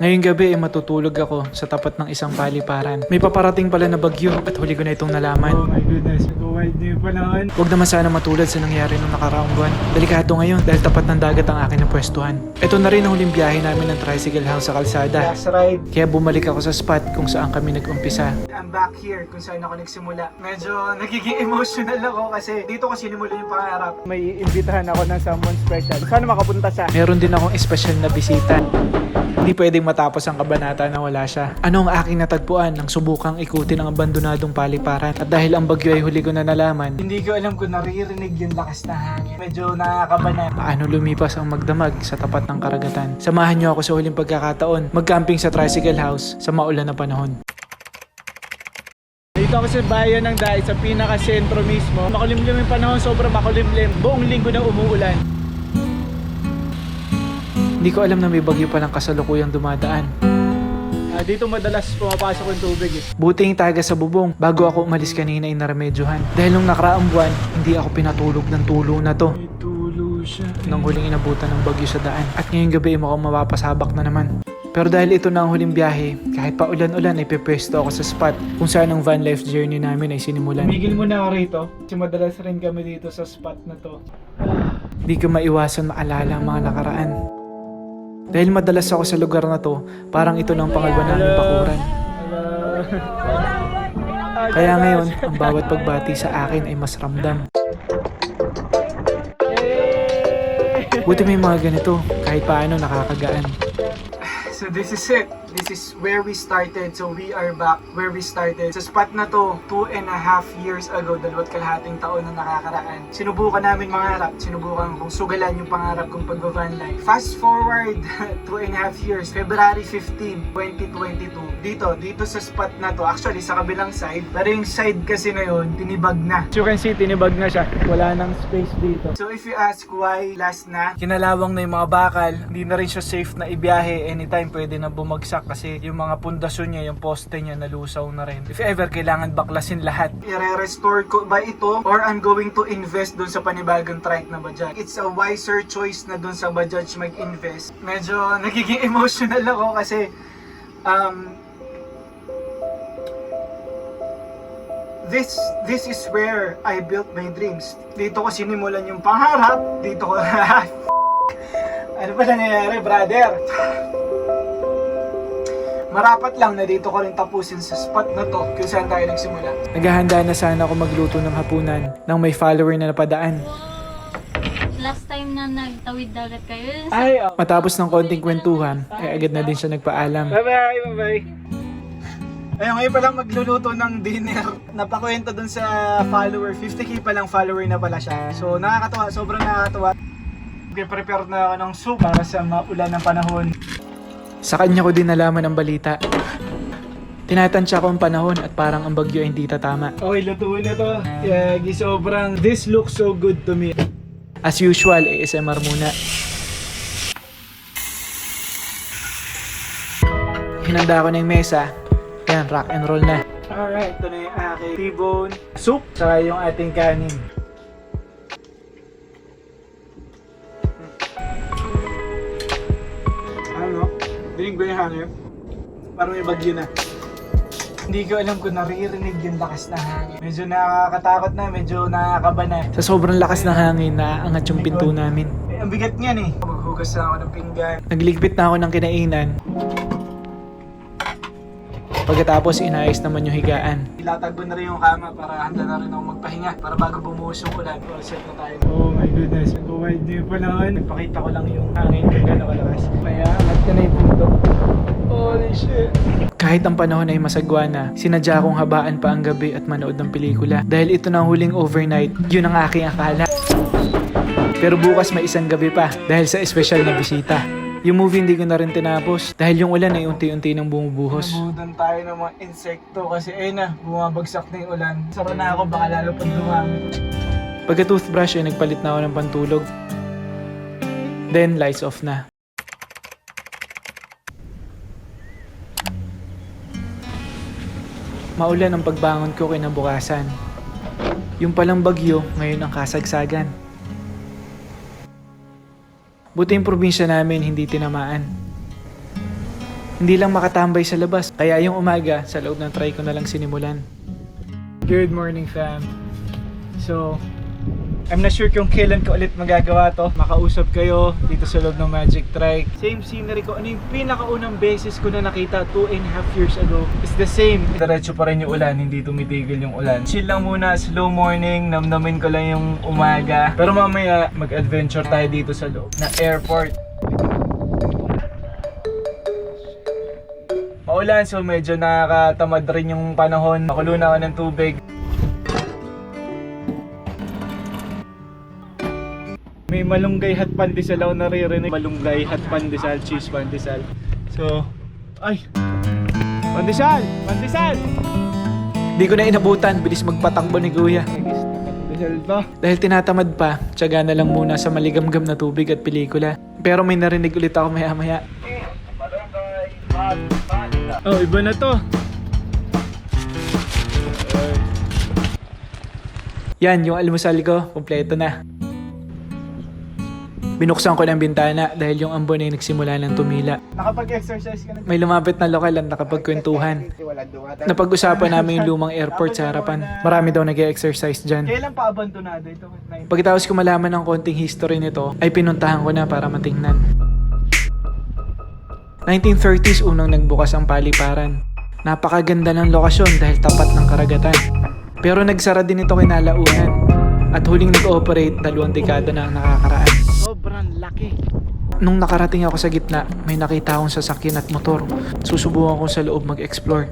Ngayong gabi ay matutulog ako sa tapat ng isang paliparan. May paparating pala na bagyo at huli ko na itong nalaman. Oh my goodness, nag-wide na yung panahon. Huwag naman sana matulad sa nangyari nung nakaraang buwan. Delikado ngayon dahil tapat ng dagat ang akin na pwestuhan. Ito na rin ang huling biyahe namin ng tricycle house sa kalsada. Last ride. Kaya bumalik ako sa spot kung saan kami nag-umpisa. I'm back here kung saan ako nagsimula. Medyo nagiging emotional ako kasi dito ko sinimula yung pangarap. May imbitahan ako ng someone special. Sana makapunta sa Meron din akong espesyal na bisita. Hindi pwedeng matapos ang kabanata na wala siya. Ano ang aking natagpuan nang subukang ikutin ang abandonadong paliparan? At dahil ang bagyo ay huli ko na nalaman, Hindi ko alam kung naririnig yung lakas na hangin. Medyo nakakabanan. paano lumipas ang magdamag sa tapat ng karagatan. Samahan niyo ako sa huling pagkakataon, magcamping sa tricycle house sa maulan na panahon. Dito ako sa bayan ng Dai, sa pinaka-sentro mismo. Makulimlim yung panahon, sobrang makulimlim. Buong linggo na umuulan. Hindi ko alam na may bagyo palang kasalukuyang dumadaan. Ah, dito madalas pumapasok yung tubig eh. Buting taga sa bubong bago ako umalis kanina ay naramedyohan. Dahil nung nakaraang buwan, hindi ako pinatulog ng tulo na to. May tulo siya. nang huling inabutan ng bagyo sa daan. At ngayong gabi ay mukhang mapapasabak na naman. Pero dahil ito na ang huling biyahe, kahit pa ulan-ulan ay pepwesto ako sa spot kung saan ang van life journey namin ay sinimulan. Tumigil muna ako rito. Kasi madalas rin kami dito sa spot na to. Di ko maiwasan maalala ang mga nakaraan. Dahil madalas ako sa lugar na to, parang ito na ang pangalwa naming bakuran. Kaya ngayon, ang bawat pagbati sa akin ay mas ramdam. Buti may mga ganito, kahit paano nakakagaan. So this is it. This is where we started. So we are back where we started. Sa spot na to, two and a half years ago, dalawat kalahating taon na nakakaraan. Sinubukan namin mangarap. Sinubukan kong sugalan yung pangarap kong pag-van life. Fast forward, two and a half years, February 15, 2022. Dito, dito sa spot na to, actually sa kabilang side, pero yung side kasi na yun, tinibag na. As you can see, tinibag na siya. Wala nang space dito. So if you ask why last na, kinalawang na yung mga bakal, hindi na rin siya safe na ibiyahe anytime pwede na bumagsak kasi yung mga pundasyon niya, yung poste niya nalusaw na rin. If ever kailangan baklasin lahat. I-restore ko ba ito or I'm going to invest dun sa panibagong trike na Bajaj. It's a wiser choice na dun sa Bajaj mag-invest. Medyo nagiging emotional ako kasi um, this this is where I built my dreams. Dito ko sinimulan yung pangarap. Dito ko Ano ba nangyayari, brother? Marapat lang na dito ko rin tapusin sa spot na to kung saan tayo nagsimula. Naghahanda na sana ako magluto ng hapunan nang may follower na napadaan. Last time na nagtawid dagat kayo, Ay, oh. Matapos ng konting kwentuhan, ay agad na din siya nagpaalam. Bye-bye, bye-bye. Ayun, ngayon pa lang magluluto ng dinner. Napakwento dun sa follower. 50k pa lang follower na pala siya. So, nakakatawa. Sobrang nakakatawa. Okay, prepare na ako ng soup para sa maulan ng panahon. Sa kanya ko din nalaman ang balita. Tinatansya ko ang panahon at parang ang bagyo ay hindi tatama. Okay, lutuin na to. Yeah, sobrang, this looks so good to me. As usual, ASMR muna. Hinanda ko na yung mesa. Yan, rock and roll na. Alright, ito na yung aking T-bone soup. Saka yung ating kanin. Ba yung hangin? Parang may bagyo na. Hindi ko alam kung naririnig yung lakas na hangin. Medyo nakakatakot na, medyo nakakaba na. Sa sobrang lakas ng hangin, naaangat yung pinto namin. Eh, ang bigat niyan eh. Maghugas na ako ng pinggan. Nagligpit na ako ng kinainan. Pagkatapos, inayos naman yung higaan. Ilatag ko na rin yung kama para handa na rin ako magpahinga. Para bago bumuhos yung ulan, all set na tayo. Oh my goodness, nag-wide na yung panahon. Nagpakita ko lang yung hangin kung gano'n kalakas. Kaya, angat ka na yung punto. Holy shit. Kahit ang panahon ay masagwa na, sinadya kong habaan pa ang gabi at manood ng pelikula. Dahil ito na ang huling overnight, yun ang aking akala. Pero bukas may isang gabi pa dahil sa espesyal na bisita. Yung movie hindi ko na rin tinapos dahil yung ulan ay unti-unti nang bumubuhos. Nabudan tayo ng mga insekto kasi ayun na, bumabagsak na yung ulan. Sara na ako, baka lalo pag dumami. Pagka toothbrush ay nagpalit na ako ng pantulog. Then lights off na. Maulan ang pagbangon ko kinabukasan. Yung palang bagyo, ngayon ang kasagsagan. Buti yung probinsya namin hindi tinamaan. Hindi lang makatambay sa labas. Kaya yung umaga, sa loob ng try ko na lang sinimulan. Good morning fam. So, I'm not sure kung kailan ko ulit magagawa to. Makausap kayo dito sa loob ng Magic Trike. Same scenery ko. Ano yung pinakaunang beses ko na nakita 2 and a half years ago. It's the same. Diretso pa rin yung ulan. Hindi tumitigil yung ulan. Chill lang muna. Slow morning. Namnamin ko lang yung umaga. Pero mamaya mag-adventure tayo dito sa loob na airport. Maulan so medyo nakakatamad rin yung panahon. Makulo na ako ng tubig. May malunggay at pandesal ako naririnig. Malunggay at pandesal, cheese pandesal. So, ay! Pandesal! Pandesal! Di ko na inabutan, bilis magpatakbo ni Kuya. Pandesal to. Dahil tinatamad pa, tiyaga na lang muna sa maligamgam na tubig at pelikula. Pero may narinig ulit ako maya maya. Oh, iba na to. Yan, yung almusal ko, kompleto na. Binuksan ko ng bintana dahil yung ambon ay nagsimula ng tumila. Nakapag-exercise ka na? May lumapit na lokal at nakapagkwentuhan. Napag-usapan namin yung lumang airport sa harapan. Marami daw nag-exercise dyan. Kailan pa abandonado ito? Pagkatapos ko malaman ng konting history nito, ay pinuntahan ko na para matingnan. 1930s unang nagbukas ang paliparan. Napakaganda ng lokasyon dahil tapat ng karagatan. Pero nagsara din ito kinalaunan. At huling nag-ooperate, dalawang dekada na ang nakakaraan. Sobrang laki. Nung nakarating ako sa gitna, may nakita akong sasakyan at motor. Susubukan ko sa loob mag-explore.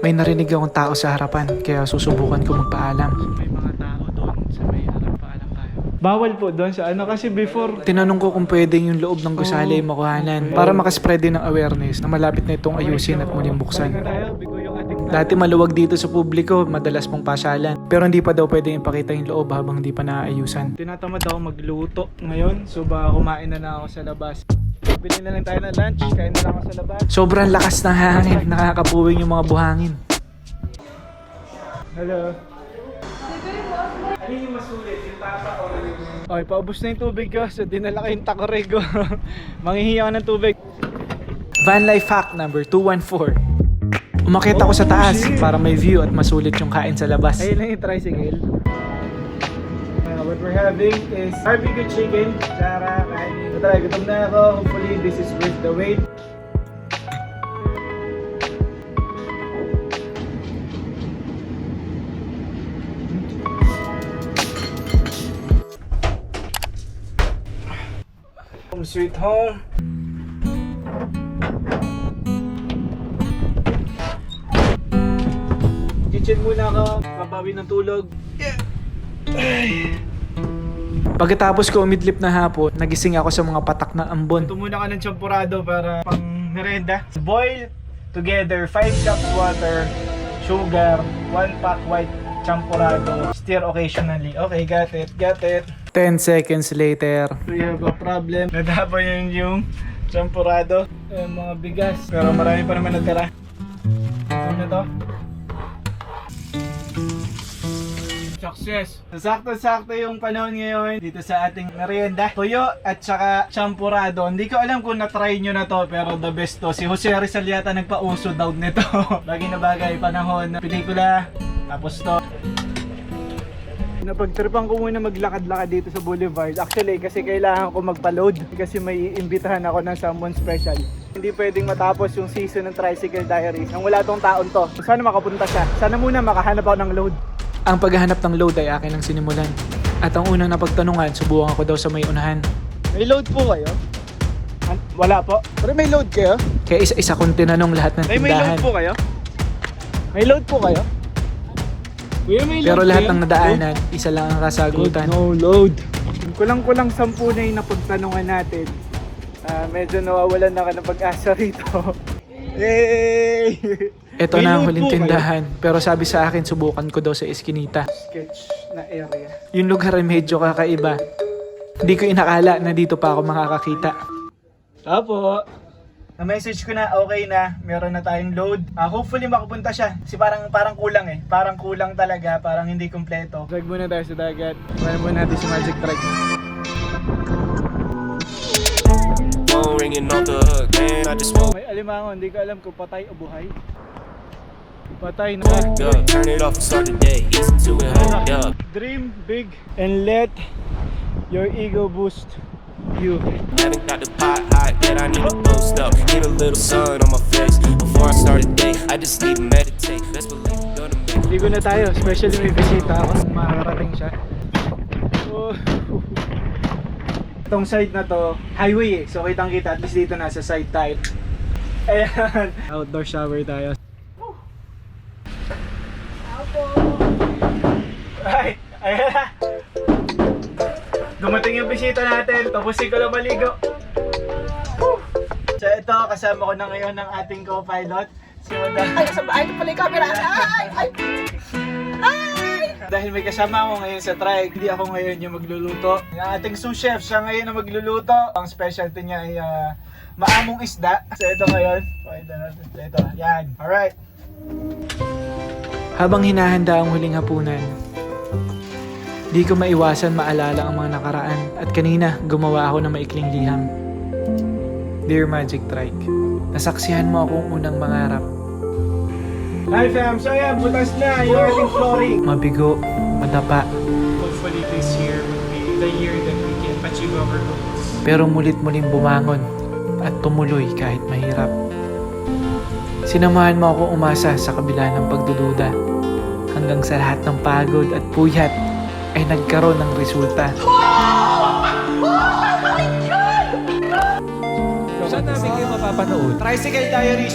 May narinig akong tao sa harapan, kaya susubukan ko magpaalam. May mga tao doon sa may harap, paalam tayo. Bawal po doon sa ano kasi before. Tinanong ko kung pwedeng yung loob ng gusali ay makuhanan para makaspread din ng awareness na malapit na itong ayusin at muling buksan. Dati maluwag dito sa publiko, madalas pong pasyalan. Pero hindi pa daw pwedeng ipakita yung loob habang hindi pa naaayusan. Tinatamad ako magluto ngayon, so baka kumain na lang ako sa labas. Bili na lang tayo ng lunch, kain na lang ako sa labas. Sobrang lakas ng hangin, nakakapuwing yung mga buhangin. Hello. Ano yung masulit? Yung tapa o. Okay, paubos na yung tubig ko, so dinala ko yung takore ko. Manghihi ako ng tubig. Van life hack number 214. Umakit ako sa taas para may view at masulit yung kain sa labas. Ayun lang yung tricycle. Uh, what we're having is barbecue chicken. Sarah, kain. Tara, gutom na ako. Hopefully, this is worth the wait. Home sweet home. Kitchen muna ako, kabawi ng tulog. Pagkatapos ko umidlip na hapon, nagising ako sa mga patak ng ambon. Ito muna ka ng champurado para pang merenda. Boil together 5 cups water, sugar, 1 pack white champurado. Stir occasionally. Okay, got it, got it. 10 seconds later. We have a problem. Natapon yun yung champurado. Yung mga bigas. Pero marami pa naman natira. Ano na to? Success! Sakto-sakto yung panahon ngayon dito sa ating merienda. Toyo at saka champurado. Hindi ko alam kung na-try nyo na to pero the best to. Si Jose Rizal yata nagpa-uso daw nito. Bagay na bagay, panahon, pelikula, tapos to. Napagtripan ko muna maglakad-lakad dito sa Boulevard. Actually, kasi kailangan ko magpa-load kasi may imbitahan ako ng someone special. Hindi pwedeng matapos yung season ng Tricycle Diaries nang wala tong taon to. Sana makapunta siya. Sana muna makahanap ako ng load. Ang paghahanap ng load ay akin ang sinimulan. At ang unang napagtanungan, subukan ko daw sa may unahan. May load po kayo? Wala po. Pero may load kayo? Kaya isa-isa kong tinanong lahat ng Ay, may tindahan. load po kayo? May load po kayo? Kuya, may Pero load lahat kayo? ng nadaanan, isa lang ang kasagutan. No load. Kulang-kulang sampu na yung napagtanungan natin. Ah, medyo nawawalan na ka ng pag-asa rito. Yay! Ito May na ang huling tindahan. Pero sabi sa akin, subukan ko daw sa Eskinita. Sketch na area. Yung lugar ay medyo kakaiba. Hindi ko inakala na dito pa ako makakakita. Apo. Na-message ko na, okay na, meron na tayong load. Ah, hopefully makapunta siya. Kasi parang, parang kulang eh. Parang kulang talaga, parang hindi kumpleto. Drag muna tayo sa dagat. Wala muna natin si Magic Truck. Phone ringing off the hook, man. I just woke May alimangon, hindi ko alam kung patay o buhay. Patay na. turn it off and start the day. Easy to it, hold up. Dream big and let your ego boost you. Haven't got the pot hot yet, I need to boost up. Need a little sun on my face before I start the day. I just need to meditate. Best believe I'm gonna make. Ligo na tayo, especially may bisita ako. Makakarating siya. Oh. Itong side na to, highway eh. So kitang kita, at least dito nasa side tayo. Ayan. Outdoor shower tayo. Dumating yung bisita natin, tapos ko lang maligo. So ito, kasama ko na ngayon ng ating co-pilot, si Madam. Ay, sa ko pala yung camera. Ay, ay, ay! Dahil may kasama ako ngayon sa trike, hindi ako ngayon yung magluluto. Yung ating sous chef, siya ngayon ang magluluto. Ang specialty niya ay ah, maamong isda. So ito ngayon, pakita natin. So ito, yan. Alright. Habang hinahanda ang huling hapunan, di ko maiwasan maalala ang mga nakaraan at kanina gumawa ako ng maikling liham. Dear Magic Trike, nasaksihan mo akong unang mangarap. Hi fam, so yeah, butas na yung ating flooring. Mabigo, madapa, Hopefully this year will be the year that we can achieve our goals. pero mulit-muling bumangon at tumuloy kahit mahirap. Sinamahan mo ako umasa sa kabila ng pagdududa hanggang sa lahat ng pagod at puyat ay nagkaroon ng resulta. Saan namin kayo mapapanood? Tricycle Diaries.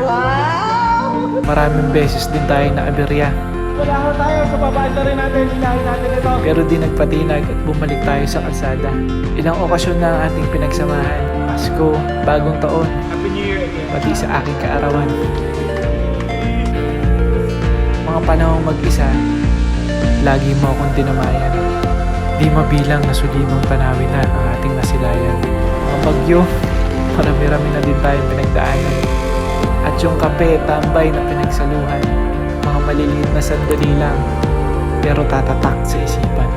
Wow! Maraming beses din tayo naaberya Wala ko tayo, so papaanda rin natin, ilahin natin ito. pero di nagpatinag at bumalik tayo sa kalsada. Ilang okasyon na ang ating pinagsamahan. Pasko, bagong taon, Happy New Year again. pati sa aking kaarawan. Mga panahong mag-isa, lagi mo akong tinamayan. Di mabilang na sulimang panawin na ang ating nasilayan. Mga bagyo, marami-rami na din tayo pinagdaanan. At yung kape, tambay na pinagsaluhan. Mga maliliit na sandali lang, pero tatatak sa isipan.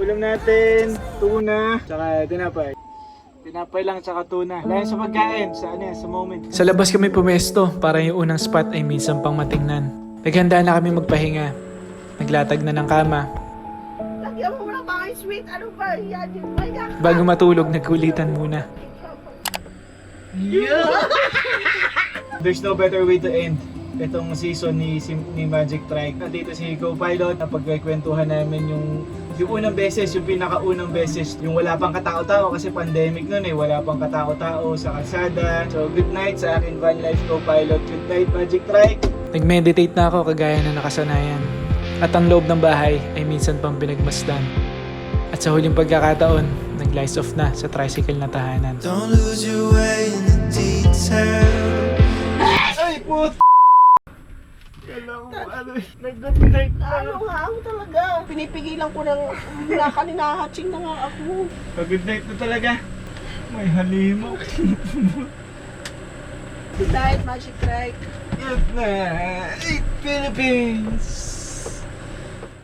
Ulam natin, tuna, tsaka tinapay. Tinapay lang tsaka tuna. Dahil sa pagkain, sa ano yan, sa moment. Sa labas kami pumesto para yung unang spot ay minsan pang matingnan. Naghanda na kami magpahinga. Naglatag na ng kama. Lagyan mo muna mga sweet. Ano ba? Yan yung maya. Bago matulog, nagkulitan muna. There's no better way to end itong season ni si, ni Magic Trike. Nandito si Co-Pilot na pagkikwentuhan namin yung yung unang beses, yung pinakaunang beses, yung wala pang katao-tao kasi pandemic nun eh, wala pang katao-tao sa kalsada. So good night sa akin Van Life Co-Pilot. Good night Magic Trike. Nag-meditate na ako kagaya na nakasanayan. At ang loob ng bahay ay minsan pang pinagmasdan. At sa huling pagkakataon, nag-lights off na sa tricycle na tahanan. Don't lose your way in the detail. Ay put! Kailangan mo ano eh, nag-good night na. Ano nga ako talaga? Pinipigilan ko ng nakaninahatsing na nga ako. Good night na talaga. May halimaw. Good night, Magic Trike. Good night, Philippines!